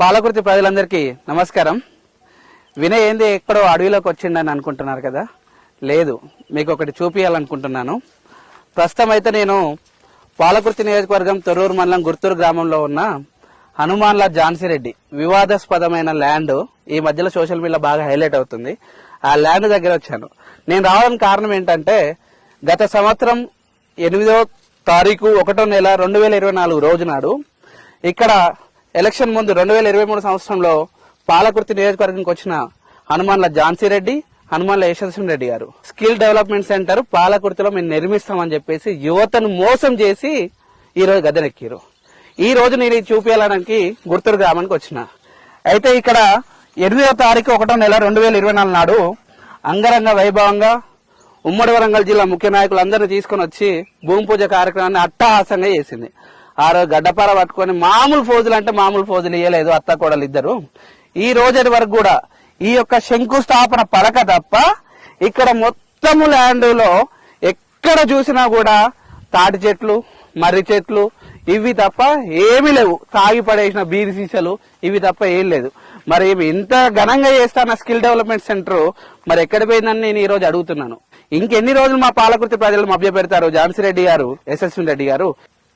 పాలకుర్తి ప్రజలందరికీ నమస్కారం. వినయ్ ఏంది ఎక్కడో అడవిలోకి వచ్చిండని అనుకుంటున్నారు కదా? లేదు మీకు ఒకటి చూపించాలనుకుంటున్నాను ప్రస్తుతం అయితే నేను పాలకుర్తి నియోజకవర్గం తొర్రూరు మండలం గుర్తూరు గ్రామంలో ఉన్న హనుమాన్ల ఝాన్సీరెడ్డి వివాదాస్పదమైన ల్యాండ్ ఈ మధ్యలో సోషల్ మీడియా బాగా హైలైట్ అవుతుంది. ఆ ల్యాండ్ దగ్గర వచ్చాను. నేను రావడానికి కారణం ఏంటంటే గత సంవత్సరం ఎనిమిదో తారీఖు ఒకటో నెల రెండు వేల ఇరవై నాలుగు రోజు నాడు ఇక్కడ ఎలక్షన్ ముందు రెండు వేల ఇరవై మూడు సంవత్సరంలో పాలకుర్తి నియోజకవర్గంకి వచ్చిన హనుమాన్ల ఝాన్సీ రెడ్డి హనుమాన్ల యశస్విని రెడ్డి గారు. స్కిల్ డెవలప్మెంట్ సెంటర్ పాలకుర్తిలో మేము నిర్మిస్తామని చెప్పేసి యువతను మోసం చేసి ఈరోజు గద్దెనెక్కిరు ఈ రోజు నేను ఇది చూపించడానికి గుర్తూరు గ్రామానికి వచ్చిన. అయితే ఇక్కడ ఎనిమిదవ తారీఖు ఒకటో నెల రెండు వేల ఇరవై నాలుగు నాడు అంగరంగ వైభవంగా ఉమ్మడి వరంగల్ జిల్లా ముఖ్య నాయకులందరినీ తీసుకొని వచ్చి భూమి పూజ కార్యక్రమాన్ని అట్టహాసంగా చేసింది. ఆ రోజు గడ్డపార పట్టుకొని మామూలు ఫోజులు అంటే మామూలు ఫోజులు ఇయ్యలేదు అత్త కోడలు ఇద్దరు. ఈ రోజటి వరకు కూడా ఈ యొక్క శంకుస్థాపన పడక తప్ప ఇక్కడ మొత్తము ల్యాండ్లో ఎక్కడ చూసినా కూడా తాటి చెట్లు మర్రి చెట్లు ఇవి తప్ప ఏమీ లేవు. తాగి పడేసిన బీరి సీసాలు ఇవి తప్ప ఏం లేదు. మరి ఇంత ఘనంగా చేస్తాన స్కిల్ డెవలప్మెంట్ సెంటర్ మరి ఎక్కడ పోయిందని నేను ఈ రోజు అడుగుతున్నాను. ఇంకెన్ని రోజులు మా పాలకృతి ప్రజలు మభ్య పెడతారు ఝాన్సీ రెడ్డి గారు యశస్వి రెడ్డి గారు.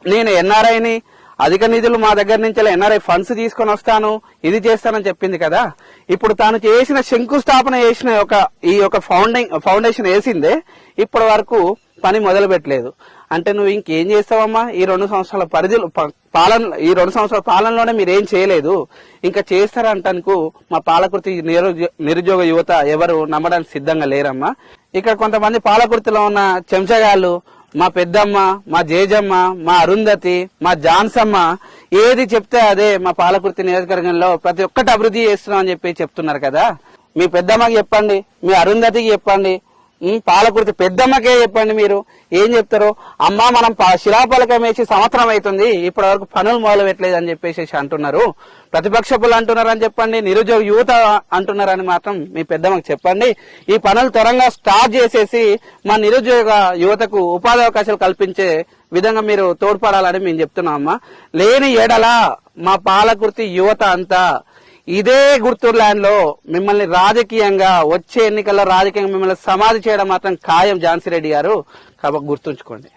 నేను ఎన్ఆర్ఐని అధిక నిధులు మా దగ్గర నుంచి ఎన్ఆర్ఐ ఫండ్స్ తీసుకొని వస్తాను ఇది చేస్తానని చెప్పింది కదా. ఇప్పుడు తాను చేసిన శంకుస్థాపన చేసిన ఒక ఈ యొక్క ఫౌండింగ్ ఫౌండేషన్ వేసిందే ఇప్పటి వరకు పని మొదలు పెట్టలేదు అంటే నువ్వు ఇంకేం చేస్తావమ్మా? ఈ రెండు సంవత్సరాల పరిధిలో ప- పాలన ఈ రెండు సంవత్సరాల పాలనలోనే మీరు ఏం చేయలేదు. ఇంకా చేస్తారంటనుకు మా పాలకుర్తి నిరుద్యోగ యువత ఎవరు నమ్మడానికి సిద్ధంగా లేరమ్మా. ఇక్కడ కొంతమంది పాలకుర్తిలో ఉన్న చెంచగాళ్ళు మా పెద్దమ్మ మా జేజమ్మ మా అరుంధతి మా జాన్సమ్మ ఏది చెప్తే అదే మా పాలకుర్తి నియోజకవర్గంలో ప్రతి ఒక్కటి అభివృద్ధి చేస్తున్నాం అని చెప్పి చెప్తున్నారు కదా. మీ పెద్దమ్మకి చెప్పండి మీ అరుంధతికి చెప్పండి పాలకుర్తి పెద్దమ్మకే చెప్పండి మీరు. ఏం చెప్తారు? అమ్మ మనం పా- శిలాపలకం వేసి సంవత్సరం అవుతుంది. ఇప్పటి వరకు పనులు మొదలు పెట్టలేదు అని చెప్పేసి అంటున్నారు. ప్రతిపక్షపులు అంటున్నారని చెప్పండి నిరుద్యోగ యువత అంటున్నారని మాత్రం మీ పెద్దమ్మకి చెప్పండి. ఈ పనులు త్వరగా స్టార్ట్ చేసేసి మా నిరుద్యోగ యువతకు ఉపాధి అవకాశాలు కల్పించే విధంగా మీరు తోడ్పడాలని మేము చెప్తున్నాం అమ్మా. లేని ఎడల మా పాలకుర్తి యువత అంతా ఇదే గుర్తూరు ల్యాండ్లో మిమ్మల్ని రాజకీయంగా వచ్చే ఎన్నికల్లో రాజకీయంగా మిమ్మల్ని సమాధి చేయడం మాత్రం ఖాయం ఝాన్సీ రెడ్డి గారు. కాబట్టి గుర్తుంచుకోండి.